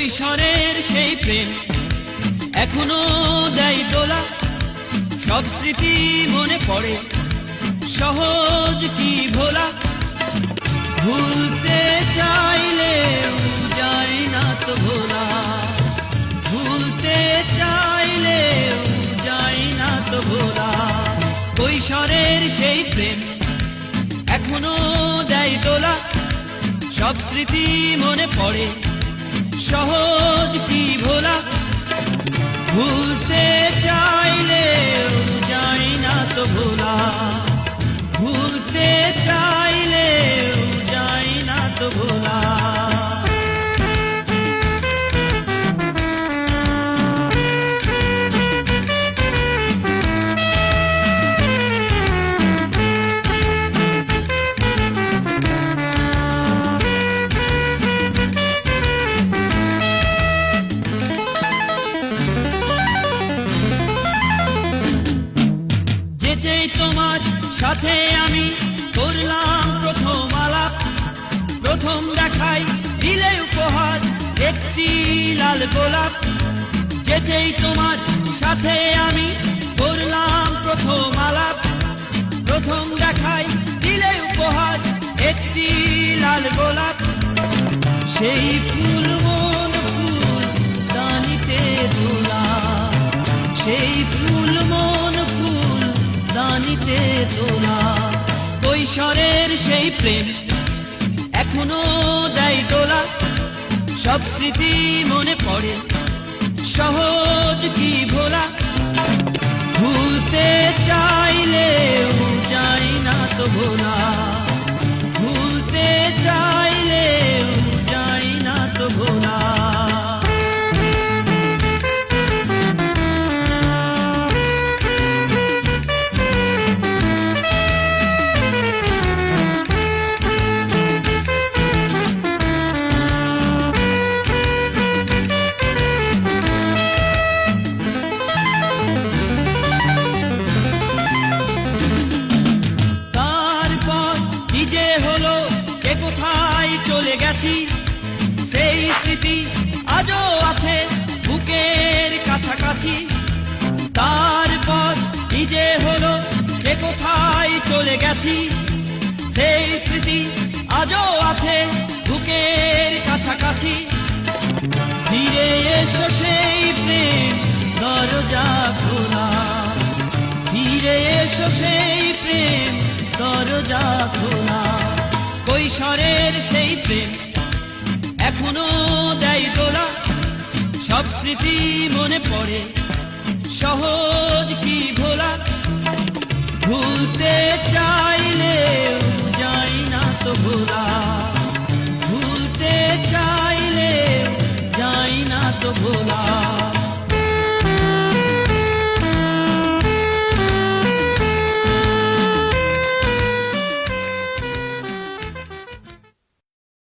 কৈশোরের সেই প্রেম এখনও দেয় দোলা। সব স্মৃতি মনে পড়ে, সহজ কি ভোলা? ভুলতে চাইলে যায় না তো ভোলা। ভুলতে চাইলে যায় না তো ভোলা। কৈশোরের সেই প্রেম এখনও দেয় দোলা। সব স্মৃতি মনে পড়ে সহজ কি ভোলা তোমার সাথে আমি করলাম প্রথম আলাপ প্রথম দেখাই দিলে উপহার, একটি লাল গোলাপ। যেচেই তোমার সাথে আমি করলাম প্রথম আলাপ প্রথম দেখাই দিলে উপহার, একটি লাল গোলাপ। সেই ফুল তোলা কৈশোরের সেই প্রেম এখনও দেয় তোলা সব স্মৃতি মনে পড়ে, সহজ কি ভোলা? ভুলতে চাইলে গেছি সেই স্মৃতি আজও আছে বুকের কাছাকাছি। তারপর যে হলো, কে কোথায় চলে গেছি, সেই স্মৃতি আজও আছে বুকের কাছাকাছি। ফিরে এসো সেই প্রেম দরজা খোলা। ফিরে এসো সেই প্রেম দরজা খোলা। কৈশোরের সেই প্রেম এখনও দেয় দোলা। সব স্মৃতি মনে পড়ে, সহজ কি ভোলা? ভুলতে চাইলে যাই না তো ভোলা। ভুলতে চাইলে যাই না তো ভোলা।